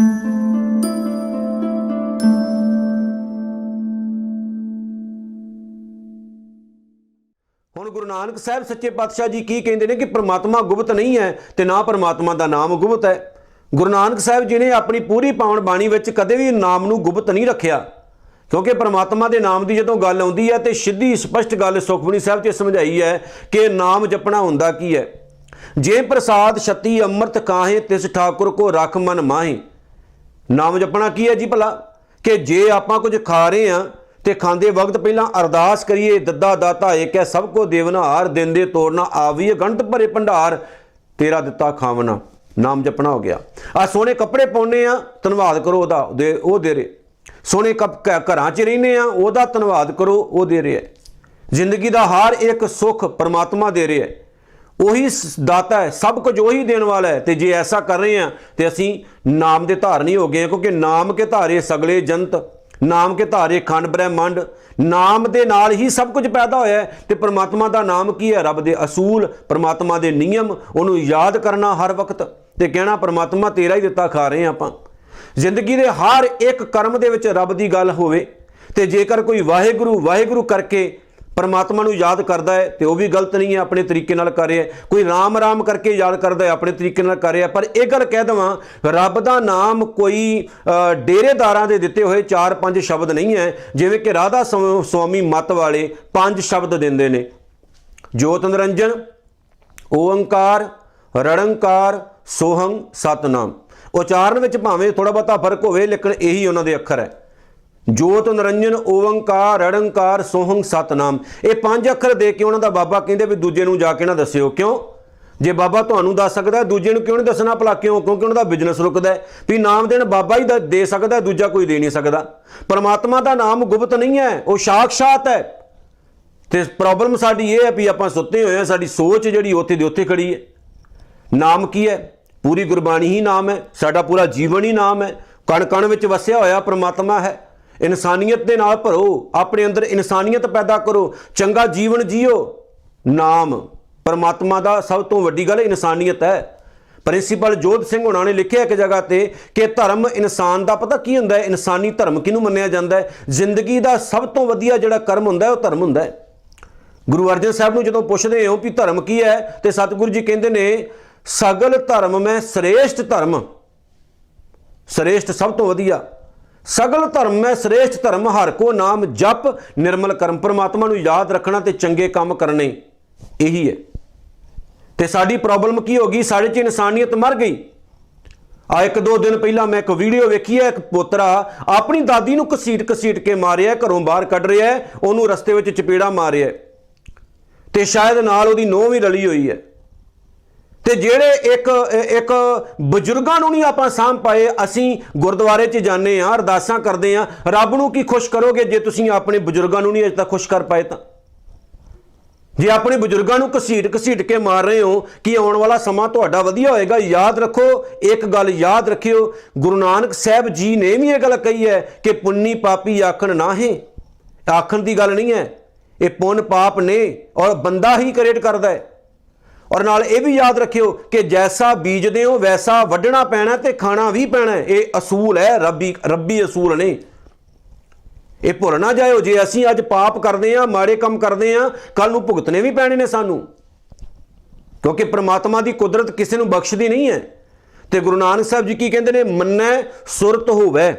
ਹੁਣ ਗੁਰੂ ਨਾਨਕ ਸਾਹਿਬ ਸੱਚੇ ਪਾਤਸ਼ਾਹ ਜੀ ਕੀ ਕਹਿੰਦੇ ਨੇ ਕਿ ਪ੍ਰਮਾਤਮਾ ਗੁਪਤ ਨਹੀਂ ਹੈ ਤੇ ਨਾ ਪ੍ਰਮਾਤਮਾ ਦਾ ਨਾਮ ਗੁਪਤ ਹੈ। ਗੁਰੂ ਨਾਨਕ ਸਾਹਿਬ ਜੀ ਨੇ ਆਪਣੀ ਪੂਰੀ ਪਾਵਨ ਬਾਣੀ ਵਿੱਚ ਕਦੇ ਵੀ ਨਾਮ ਨੂੰ ਗੁਪਤ ਨਹੀਂ ਰੱਖਿਆ। ਕਿਉਂਕਿ ਪ੍ਰਮਾਤਮਾ ਦੇ ਨਾਮ ਦੀ ਜਦੋਂ ਗੱਲ ਆਉਂਦੀ ਹੈ ਤੇ ਸਿੱਧੀ ਸਪਸ਼ਟ ਗੱਲ ਸੁਖਮਨੀ ਸਾਹਿਬ 'ਚ ਸਮਝਾਈ ਹੈ ਕਿ ਨਾਮ ਜਪਣਾ ਹੁੰਦਾ ਕੀ ਹੈ। ਜੇ ਪ੍ਰਸਾਦ ਛਤੀ ਅੰਮ੍ਰਿਤ ਕਾਹੇ ਤਿਸ ਠਾਕੁਰ ਕੋ ਰਖ ਮਨ ਮਾਹੇ। ਨਾਮ ਜਪਣਾ ਕੀ ਹੈ ਜੀ ਭਲਾ? ਕਿ ਜੇ ਆਪਾਂ ਕੁਝ ਖਾ ਰਹੇ ਆ ਤੇ ਖਾਂਦੇ ਵਕਤ ਪਹਿਲਾਂ ਅਰਦਾਸ ਕਰੀਏ, ਦੱਦਾ ਦਾਤਾ ਏਕ ਹੈ ਸਭ ਕੋ ਦੇਵਨਹਾਰ ਦਿੰਦੇ ਤੋੜਨਾ ਆਵੀਏ ਗੰਟ ਭਰੇ ਭੰਡਾਰ, ਤੇਰਾ ਦਿੱਤਾ ਖਾਵਣਾ ਨਾਮ ਜਪਣਾ ਹੋ ਗਿਆ। ਆ ਸੋਹਣੇ ਕੱਪੜੇ ਪਾਉਨੇ ਆ ਧੰਨਵਾਦ ਕਰੋ ਉਹਦਾ, ਦੇ ਉਹ ਦੇ ਰੇ ਸੋਹਣੇ ਕੱਪ ਘ- ਘਰਾਂ 'ਚ ਰਹਿੰਦੇ ਆ ਉਹਦਾ ਧੰਨਵਾਦ ਕਰੋ, ਉਹ ਦੇ ਰਿਹਾ ਜ਼ਿੰਦਗੀ ਦਾ ਹਰ ਇੱਕ ਸੁੱਖ ਪਰਮਾਤਮਾ ਦੇ ਰਿਹਾ ਉਹੀ ਸ- ਦਾਤਾ ਹੈ ਸਭ ਕੁਝ ਉਹੀ ਦੇਣ ਵਾਲਾ ਹੈ। ਤੇ ਜੇ ਐਸਾ ਕਰ ਰਹੇ ਹਾਂ ਤੇ ਅਸੀਂ ਨਾਮ ਦੇ ਧਾਰਨੀ ਹੋ ਗਏ ਹਾਂ, ਕਿਉਂਕਿ ਨਾਮ ਕੇ ਧਾਰੇ ਸਗਲੇ ਜੰਤ ਨਾਮ ਕੇ ਧਾਰੇ ਖੰਡ ਬ੍ਰਹਿਮੰਡ ਨਾਮ ਦੇ ਨਾਲ ਹੀ ਸਭ ਕੁਝ ਪੈਦਾ ਹੋਇਆ ਹੈ। ਤੇ ਪ੍ਰਮਾਤਮਾ ਦਾ ਨਾਮ ਕੀ ਹੈ? ਰੱਬ ਦੇ ਅਸੂਲ ਪ੍ਰਮਾਤਮਾ ਦੇ ਨਿਯਮ ਉਹਨੂੰ ਯਾਦ ਕਰਨਾ ਹਰ ਵਕਤ। ਤੇ ਕਹਿਣਾ ਪ੍ਰਮਾਤਮਾ ਤੇਰਾ ਹੀ ਦਿੱਤਾ ਖਾ ਰਹੇ ਹਾਂ ਆਪਾਂ। ਜ਼ਿੰਦਗੀ ਦੇ ਹਰ ਇੱਕ ਕਰਮ ਦੇ ਵਿੱਚ ਰੱਬ ਦੀ ਗੱਲ ਹੋਵੇ ਤੇ ਜੇਕਰ ਕੋਈ ਵਾਹਿਗੁਰੂ ਵਾਹਿਗੁਰੂ ਕਰਕੇ ਪਰਮਾਤਮਾ ਨੂੰ ਯਾਦ ਕਰਦਾ ਹੈ ਤੇ ਉਹ ਵੀ ਗਲਤ ਨਹੀਂ ਹੈ, ਆਪਣੇ ਤਰੀਕੇ ਨਾਲ ਕਰ ਰਿਹਾ ਕੋਈ ਰਾਮ ਰਾਮ ਕਰਕੇ ਯਾਦ ਕਰਦਾ ਹੈ, ਆਪਣੇ ਤਰੀਕੇ ਨਾਲ ਕਰ ਰਿਹਾ ਪਰ ਇਹ ਗੱਲ ਕਹਿ ਦਵਾਂ, ਰੱਬ ਦਾ ਨਾਮ ਕੋਈ ਡੇਰੇਦਾਰਾਂ ਦੇ ਦਿੱਤੇ ਹੋਏ 4-5 ਸ਼ਬਦ ਨਹੀਂ ਹੈ। ਜਿਵੇਂ ਕਿ ਰਾਧਾ ਸਵ- ਸੁਆਮੀ ਮਤ ਵਾਲੇ ਪੰਜ ਸ਼ਬਦ ਦਿੰਦੇ ਨੇ। ਜੋਤ ਨਿਰੰਜਨ, ਓੰਕਾਰ ਰੜੰਕਾਰ ਸੋਹੰ, ਸਤਨਾਮ। ਉਚਾਰਨ ਵਿੱਚ ਭਾਵੇਂ ਥੋੜਾ ਬਹੁਤਾ ਫ਼ਰਕ ਹੋਵੇ, ਲੇਕਿਨ ਇਹੀ ਉਹਨਾਂ ਦੇ ਅੱਖਰ ਹੈ। ਜੋਤ ਨਿਰੰਜਨ ਓੰਕਾਰ ਰੜੰਕਾਰ ਸੋਹੰ ਸਤਨਾਮ। ਇਹ ਪੰਜ ਅੱਖਰ ਦੇ ਕੇ ਉਹਨਾਂ ਦਾ ਬਾਬਾ ਕਹਿੰਦੇ ਵੀ ਦੂਜੇ ਨੂੰ ਜਾ ਕੇ ਨਾ ਦੱਸਿਓ। ਕਿਉਂ? ਜੇ ਬਾਬਾ ਤੁਹਾਨੂੰ ਦੱਸ ਸਕਦਾ, ਦੂਜੇ ਨੂੰ ਕਿਉਂ ਨਹੀਂ ਦੱਸਣਾ ਭਲਾ? ਕਿਉਂ? ਕਿਉਂਕਿ ਉਹਨਾਂ ਦਾ ਬਿਜ਼ਨਸ ਰੁਕਦਾ ਵੀ ਨਾਮ ਦੇਣ ਬਾਬਾ ਹੀ ਦਾ- ਦੇ ਸਕਦਾ, ਦੂਜਾ ਕੋਈ ਦੇ ਨਹੀਂ ਸਕਦਾ। ਪਰਮਾਤਮਾ ਦਾ ਨਾਮ ਗੁਪਤ ਨਹੀਂ ਹੈ, ਉਹ ਸਾਖਸ਼ਾਤ ਹੈ। ਤੇ ਪ੍ਰੋਬਲਮ ਸਾਡੀ ਇਹ ਹੈ ਵੀ ਆਪਾਂ ਸੁੱਤੇ ਹੋਏ ਹਾਂ, ਸਾਡੀ ਸੋਚ ਜਿਹੜੀ ਉੱਥੇ ਦੀ ਉੱਥੇ ਖੜੀ ਹੈ। ਨਾਮ ਕੀ ਹੈ? ਪੂਰੀ ਗੁਰਬਾਣੀ ਹੀ ਨਾਮ ਹੈ। ਸਾਡਾ ਪੂਰਾ ਜੀਵਨ ਹੀ ਨਾਮ ਹੈ। ਕਣ ਕਣ ਵਿੱਚ ਵਸਿਆ ਹੋਇਆ ਪ੍ਰਮਾਤਮਾ ਹੈ। ਇਨਸਾਨੀਅਤ ਦੇ ਨਾਲ ਭਰੋ, ਆਪਣੇ ਅੰਦਰ ਇਨਸਾਨੀਅਤ ਪੈਦਾ ਕਰੋ, ਚੰਗਾ ਜੀਵਨ ਜੀਓ। ਨਾਮ ਪਰਮਾਤਮਾ ਦਾ ਸਭ ਤੋਂ ਵੱਡੀ ਗੱਲ ਇਨਸਾਨੀਅਤ ਹੈ। ਪ੍ਰਿੰਸੀਪਲ ਜੋਧ ਸਿੰਘ ਹੁਣਾਂ ਨੇ ਲਿਖਿਆ ਇੱਕ ਜਗ੍ਹਾ ਤੇ ਕਿ ਧਰਮ ਇਨਸਾਨ ਦਾ ਪਤਾ ਕੀ ਹੁੰਦਾ ਹੈ? ਇਨਸਾਨੀ ਧਰਮ ਕਿਹਨੂੰ ਮੰਨਿਆ ਜਾਂਦਾ ਹੈ? ਜ਼ਿੰਦਗੀ ਦਾ ਸਭ ਤੋਂ ਵਧੀਆ ਜਿਹੜਾ ਕਰਮ ਹੁੰਦਾ ਹੈ, ਉਹ ਧਰਮ ਹੁੰਦਾ ਹੈ। ਗੁਰੂ ਅਰਜਨ ਸਾਹਿਬ ਨੂੰ ਜਦੋਂ ਪੁੱਛਦੇ ਹੋ ਵੀ ਧਰਮ ਕੀ ਹੈ, ਤੇ ਸਤਿਗੁਰੂ ਜੀ ਕਹਿੰਦੇ ਨੇ, ਸਗਲ ਧਰਮ ਮੈਂ ਸ੍ਰੇਸ਼ਟ ਧਰਮ। ਸ੍ਰੇਸ਼ਟ ਸਭ ਤੋਂ ਵਧੀਆ। ਸਗਲ ਧਰਮ ਹੈ, ਸ੍ਰੇਸ਼ਟ ਧਰਮ, ਹਰ ਕੋ ਨਾਮ ਜਪ। ਨਿਰਮਲ ਕਰਮ, ਪਰਮਾਤਮਾ ਨੂੰ ਯਾਦ ਰੱਖਣਾ ਤੇ ਚੰਗੇ ਕੰਮ ਕਰਨੇ। ਇਹੀ ਹੈ। ਤੇ ਸਾਡੀ ਪ੍ਰੋਬਲਮ ਕੀ ਹੋ ਗਈ? ਸਾਡੇ 'ਚ ਇਨਸਾਨੀਅਤ ਮਰ ਗਈ। ਆ ਇੱਕ ਦੋ ਦਿਨ ਪਹਿਲਾਂ ਮੈਂ ਇੱਕ ਵੀਡੀਓ ਵੇਖੀ ਹੈ, ਇੱਕ ਪੋਤਰਾ ਆਪਣੀ ਦਾਦੀ ਨੂੰ ਘਸੀਟ ਘਸੀਟ ਕੇ ਮਾਰਿਆ, ਘਰੋਂ ਬਾਹਰ ਕੱਢ ਰਿਹਾ ਉਹਨੂੰ ਰਸਤੇ ਵਿੱਚ ਚਪੇੜਾ ਮਾਰਿਆ ਹੈ। ਤੇ ਸ਼ਾਇਦ ਨਾਲ ਉਹਦੀ ਨੋਹ ਵੀ ਰਲੀ ਹੋਈ ਹੈ। ਤੇ ਜਿਹੜੇ ਇੱਕ ਇੱਕ ਬਜ਼ੁਰਗਾਂ ਨੂੰ ਨਹੀਂ ਆਪਾਂ ਸਾਂਭ ਪਾਏ, ਅਸੀਂ ਗੁਰਦੁਆਰੇ 'ਚ ਜਾਂਦੇ ਆ ਅਰਦਾਸਾਂ ਕਰਦੇ ਆ ਰੱਬ ਨੂੰ ਕੀ ਖੁਸ਼ ਕਰੋਗੇ ਜੇ ਤੁਸੀਂ ਆਪਣੇ ਬਜ਼ੁਰਗਾਂ ਨੂੰ ਨਹੀਂ ਅਜੇ ਤੱਕ ਖੁਸ਼ ਕਰ ਪਾਏ ਤਾਂ? ਜੇ ਆਪਣੇ ਬਜ਼ੁਰਗਾਂ ਨੂੰ ਘਸੀਟ ਘਸੀਟ ਕੇ ਮਾਰ ਰਹੇ ਹੋ ਕਿ ਆਉਣ ਵਾਲਾ ਸਮਾਂ ਤੁਹਾਡਾ ਵਧੀਆ ਹੋਏਗਾ, ਯਾਦ ਰੱਖੋ, ਇੱਕ ਗੱਲ ਯਾਦ ਰੱਖਿਓ, ਗੁਰੂ ਨਾਨਕ ਸਾਹਿਬ ਜੀ ਨੇ ਵੀ ਇਹ ਗੱਲ ਕਹੀ ਹੈ ਕਿ ਪੁੰਨੀ ਪਾਪੀ ਆਖਣ ਨਾਹੇ ਆਖਣ ਦੀ ਗੱਲ ਨਹੀਂ ਹੈ। ਇਹ ਪੁੰਨ ਪਾਪ ਨੇ ਔਰ ਬੰਦਾ ਹੀ ਕ੍ਰੀਏਟ ਕਰਦਾ ਹੈ। ਔਰ ਨਾਲ ਇਹ ਵੀ ਯਾਦ ਰੱਖਿਓ ਕਿ ਜੈਸਾ ਬੀਜਦੇ ਹੋ, ਵੈਸਾ ਵੱਢਣਾ ਪੈਣਾ ਤੇ ਖਾਣਾ ਵੀ ਪੈਣਾ ਇਹ ਅਸੂਲ ਹੈ, ਰੱਬੀ ਰੱਬੀ ਅਸੂਲ ਨੇ। ਇਹ ਭੁੱਲ ਨਾ ਜਾਇਓ, ਜੇ ਅਸੀਂ ਅੱਜ ਪਾਪ ਕਰਦੇ ਆ ਮਾੜੇ ਕੰਮ ਕਰਦੇ ਆ ਕੱਲ ਨੂੰ ਭੁਗਤਣੇ ਵੀ ਪੈਣੇ ਨੇ ਸਾਨੂੰ। ਕਿਉਂਕਿ ਪ੍ਰਮਾਤਮਾ ਦੀ ਕੁਦਰਤ ਕਿਸੇ ਨੂੰ ਬਖਸ਼ਦੀ ਨਹੀਂ ਹੈ। ਤੇ ਗੁਰੂ ਨਾਨਕ ਸਾਹਿਬ ਜੀ ਕੀ ਕਹਿੰਦੇ ਨੇ? ਮੰਨੈ ਸੁਰਤ ਹੋਵੇ।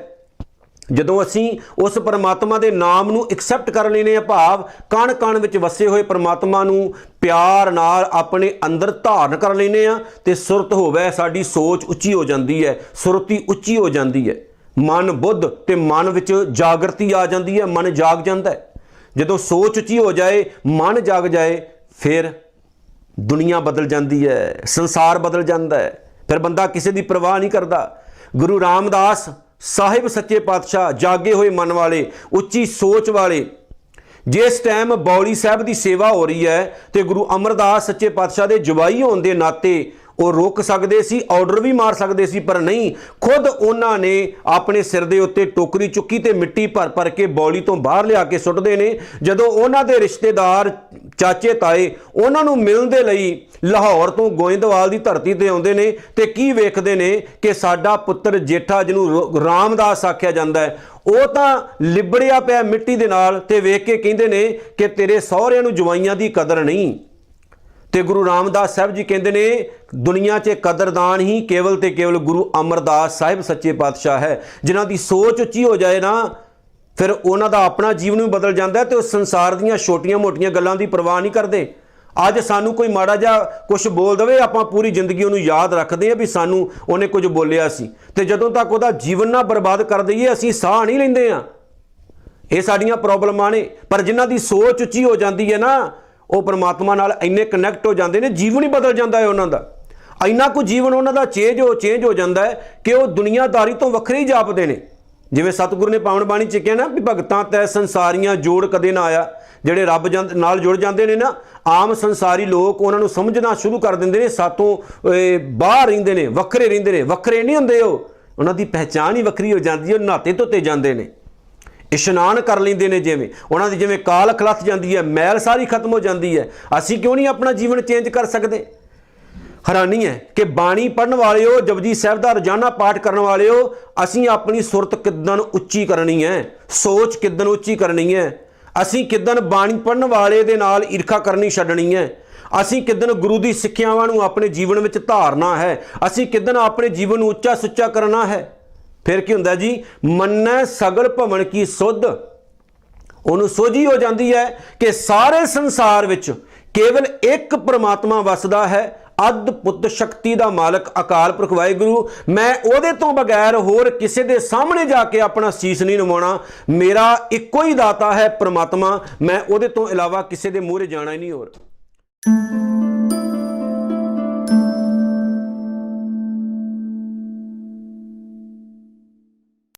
ਜਦੋਂ ਅਸੀਂ ਉਸ ਪਰਮਾਤਮਾ ਦੇ ਨਾਮ ਨੂੰ ਐਕਸੈਪਟ ਕਰ ਲੈਨੇ ਆ ਭਾਵ ਕਣ ਕਣ ਵਿੱਚ ਵਸੇ ਹੋਏ ਪਰਮਾਤਮਾ ਨੂੰ ਪਿਆਰ ਨਾਲ ਆਪਣੇ ਅੰਦਰ ਧਾਰਨ ਕਰ ਲੈਨੇ ਆ ਤੇ ਸੁਰਤ ਹੋਵੇ ਸਾਡੀ ਸੋਚ ਉੱਚੀ ਹੋ ਜਾਂਦੀ ਹੈ, ਸੁਰਤੀ ਉੱਚੀ ਹੋ ਜਾਂਦੀ ਹੈ। ਮਨ ਬੁੱਧ ਤੇ ਮਨ ਵਿੱਚ ਜਾਗਰਤੀ ਆ ਜਾਂਦੀ ਹੈ, ਮਨ ਜਾਗ ਜਾਂਦਾ ਹੈ। ਜਦੋਂ ਸੋਚ ਉੱਚੀ ਹੋ ਜਾਏ, ਮਨ ਜਾਗ ਜਾਏ, ਫਿਰ ਦੁਨੀਆ ਬਦਲ ਜਾਂਦੀ ਹੈ, ਸੰਸਾਰ ਬਦਲ ਜਾਂਦਾ ਹੈ। ਫਿਰ ਬੰਦਾ ਕਿਸੇ ਦੀ ਪਰਵਾਹ ਨਹੀਂ ਕਰਦਾ। ਗੁਰੂ ਰਾਮਦਾਸ ਸਾਹਿਬ ਸੱਚੇ ਪਾਤਸ਼ਾਹ ਜਾਗੇ ਹੋਏ ਮਨ ਵਾਲੇ, ਉੱਚੀ ਸੋਚ ਵਾਲੇ। ਜਿਸ ਟਾਈਮ ਬੌਲੀ ਸਾਹਿਬ ਦੀ ਸੇਵਾ ਹੋ ਰਹੀ ਹੈ ਤੇ ਗੁਰੂ ਅਮਰਦਾਸ ਸੱਚੇ ਪਾਤਸ਼ਾਹ ਦੇ ਜਵਾਈ ਹੋਣ ਦੇ ਨਾਤੇ ਉਹ ਰੋਕ ਸਕਦੇ ਸੀ ਆਰਡਰ ਵੀ ਮਾਰ ਸਕਦੇ ਸੀ, ਪਰ ਨਹੀਂ। ਖੁਦ ਉਹਨਾਂ ਨੇ ਆਪਣੇ ਸਿਰ ਦੇ ਉੱਤੇ ਟੋਕਰੀ ਚੁੱਕੀ ਤੇ ਮਿੱਟੀ ਭਰ ਭਰ ਕੇ ਬੌਲੀ ਤੋਂ ਬਾਹਰ ਲਿਆ ਕੇ ਸੁੱਟਦੇ ਨੇ। ਜਦੋਂ ਉਹਨਾਂ ਦੇ ਰਿਸ਼ਤੇਦਾਰ, ਚਾਚੇ, ਤਾਏ ਉਹਨਾਂ ਨੂੰ ਮਿਲਣ ਦੇ ਲਈ ਲਾਹੌਰ ਤੋਂ ਗੋਇੰਦਵਾਲ ਦੀ ਧਰਤੀ ਤੇ ਆਉਂਦੇ ਨੇ ਤੇ ਕੀ ਵੇਖਦੇ ਨੇ ਕਿ ਸਾਡਾ ਪੁੱਤਰ ਜੇਠਾ ਜਿਹਨੂੰ ਰੋ- ਰਾਮਦਾਸ ਆਖਿਆ ਜਾਂਦਾ ਹੈ, ਉਹ ਤਾਂ ਲਿਬੜਿਆ ਪਿਆ ਮਿੱਟੀ ਦੇ ਨਾਲ ਤੇ ਵੇਖ ਕੇ ਕਹਿੰਦੇ ਨੇ ਕਿ ਤੇਰੇ ਸਹੁਰਿਆਂ ਨੂੰ ਜਵਾਈਆਂ ਦੀ ਕਦਰ ਨਹੀਂ। ਤੇ ਗੁਰੂ ਰਾਮਦਾਸ ਸਾਹਿਬ ਜੀ ਕਹਿੰਦੇ ਨੇ, ਦੁਨੀਆ 'ਚ ਕਦਰਦਾਨ ਹੀ ਕੇਵਲ ਤੇ ਕੇਵਲ ਗੁਰੂ ਅਮਰਦਾਸ ਸਾਹਿਬ ਸੱਚੇ ਪਾਤਸ਼ਾਹ ਹੈ। ਜਿਨ੍ਹਾਂ ਦੀ ਸੋਚ ਉੱਚੀ ਹੋ ਜਾਏ ਨਾ, ਫਿਰ ਉਹਨਾਂ ਦਾ ਆਪਣਾ ਜੀਵਨ ਵੀ ਬਦਲ ਜਾਂਦਾ ਹੈ ਤੇ ਉਹ ਸੰਸਾਰ ਦੀਆਂ ਛੋਟੀਆਂ-ਮੋਟੀਆਂ ਗੱਲਾਂ ਦੀ ਪਰਵਾਹ ਨਹੀਂ ਕਰਦੇ। ਅੱਜ ਸਾਨੂੰ ਕੋਈ ਮਾੜਾ ਜਿਹਾ ਕੁਝ ਬੋਲ ਦਵੇ, ਆਪਾਂ ਪੂਰੀ ਜ਼ਿੰਦਗੀ ਉਹਨੂੰ ਯਾਦ ਰੱਖਦੇ ਆ ਵੀ ਸਾਨੂੰ ਉਹਨੇ ਕੁਝ ਬੋਲਿਆ ਸੀ। ਤੇ ਜਦੋਂ ਤੱਕ ਉਹਦਾ ਜੀਵਨ ਨਾ ਬਰਬਾਦ ਕਰ ਦਈਏ, ਅਸੀਂ ਸਾਹ ਨਹੀਂ ਲੈਂਦੇ ਆ ਇਹ ਸਾਡੀਆਂ ਪ੍ਰੋਬਲਮਾਂ ਨੇ। ਪਰ ਜਿਨ੍ਹਾਂ ਦੀ ਸੋਚ ਉੱਚੀ ਹੋ ਜਾਂਦੀ ਹੈ ਨਾ ਉਹ ਪਰਮਾਤਮਾ ਨਾਲ ਇੰਨੇ ਕਨੈਕਟ ਹੋ ਜਾਂਦੇ ਨੇ, ਜੀਵਨ ਹੀ ਬਦਲ ਜਾਂਦਾ ਹੈ ਉਹਨਾਂ ਦਾ। ਇੰਨਾ ਕੁ ਜੀਵਨ ਉਹਨਾਂ ਦਾ ਚੇਂਜ ਹੋ ਚੇਂਜ ਹੋ ਜਾਂਦਾ ਹੈ ਕਿ ਉਹ ਦੁਨੀਆਦਾਰੀ ਤੋਂ ਵੱਖਰੇ ਹੀ ਜਾਪਦੇ ਨੇ। ਜਿਵੇਂ ਸਤਿਗੁਰੂ ਨੇ ਪਾਵਨ ਬਾਣੀ ਚ ਕਿਹਾ ਨਾ ਵੀ ਭਗਤਾਂ ਤੈ ਸੰਸਾਰੀਆਂ ਜੋੜ ਕਦੇ ਨਾ ਆਇਆ। ਜਿਹੜੇ ਰੱਬ ਜਨ- ਨਾਲ ਜੁੜ ਜਾਂਦੇ ਨੇ ਨਾ, ਆਮ ਸੰਸਾਰੀ ਲੋਕ ਉਹਨਾਂ ਨੂੰ ਸਮਝਣਾ ਸ਼ੁਰੂ ਕਰ ਦਿੰਦੇ ਨੇ, ਸਾਤੋਂ ਬਾਹਰ ਰਹਿੰਦੇ ਨੇ, ਵੱਖਰੇ ਰਹਿੰਦੇ ਨੇ, ਵੱਖਰੇ ਨਹੀਂ ਹੁੰਦੇ ਉਹ। ਉਹਨਾਂ ਦੀ ਪਹਿਚਾਣ ਹੀ ਵੱਖਰੀ ਹੋ ਜਾਂਦੀ ਹੈ ਨਾਤੇ ਧੋਤੇ ਜਾਂਦੇ ਨੇ। ਇਸ਼ਨਾਨ ਕਰ ਲੈਂਦੇ ਨੇ ਜਿਵੇਂ। ਉਹਨਾਂ ਦੀ ਜਿਵੇਂ ਕਾਲ ਖਲੱਥ ਜਾਂਦੀ ਹੈ, ਮੈਲ ਸਾਰੀ ਖਤਮ ਹੋ ਜਾਂਦੀ ਹੈ। ਅਸੀਂ ਕਿਉਂ ਨਹੀਂ ਆਪਣਾ ਜੀਵਨ ਚੇਂਜ ਕਰ ਸਕਦੇ? ਹੈਰਾਨੀ ਹੈ ਕਿ ਬਾਣੀ ਪੜਨ ਵਾਲਿਓ, ਜਪਜੀ ਸਾਹਿਬ ਦਾ ਰੋਜ਼ਾਨਾ ਪਾਠ ਕਰਨ ਵਾਲਿਓ, ਅਸੀਂ ਆਪਣੀ ਸੁਰਤ ਕਿੱਦਣ ਉੱਚੀ ਕਰਨੀ ਹੈ? ਸੋਚ ਕਿੱਦਣ ਉੱਚੀ ਕਰਨੀ ਹੈ? ਅਸੀਂ ਕਿੱਦਣ ਬਾਣੀ ਪੜਨ ਵਾਲੇ ਦੇ ਨਾਲ ਈਰਖਾ ਕਰਨੀ ਛੱਡਣੀ ਹੈ? ਅਸੀਂ ਕਿੱਦਣ ਗੁਰੂ ਦੀ ਸਿੱਖਿਆਵਾਂ ਨੂੰ ਆਪਣੇ ਜੀਵਨ ਵਿੱਚ ਧਾਰਨਾ ਹੈ? ਅਸੀਂ ਕਿੱਦਣ ਆਪਣੇ ਜੀਵਨ ਨੂੰ ਉੱਚਾ ਸੁੱਚਾ ਕਰਨਾ ਹੈ? ਫਿਰ ਕੀ ਹੁੰਦਾ ਜੀ? ਮੰਨੈ ਸਗਲ ਭਵਨ ਕੀ ਸੁਧ। ਉਹਨੂੰ ਸੋਝੀ ਹੋ ਜਾਂਦੀ ਹੈ ਕਿ ਸਾਰੇ ਸੰਸਾਰ ਵਿੱਚ ਕੇਵਲ ਇੱਕ ਪ੍ਰਮਾਤਮਾ ਵਸਦਾ ਹੈ। ਅਦਭੁਤ ਸ਼ਕਤੀ ਦਾ ਮਾਲਕ ਅਕਾਲ ਪੁਰਖ ਵਾਹਿਗੁਰੂ। ਮੈਂ ਉਹਦੇ ਤੋਂ ਬਗੈਰ ਹੋਰ ਕਿਸੇ ਦੇ ਸਾਹਮਣੇ ਜਾ ਕੇ ਆਪਣਾ ਸੀਸ ਨਹੀਂ ਨਮਾਉਣਾ ਮੇਰਾ ਇੱਕੋ ਹੀ ਦਾਤਾ ਹੈ ਪ੍ਰਮਾਤਮਾ। ਮੈਂ ਉਹਦੇ ਤੋਂ ਇਲਾਵਾ ਕਿਸੇ ਦੇ ਮੂਹਰੇ ਜਾਣਾ ਹੀ ਨਹੀਂ ਹੋਰ।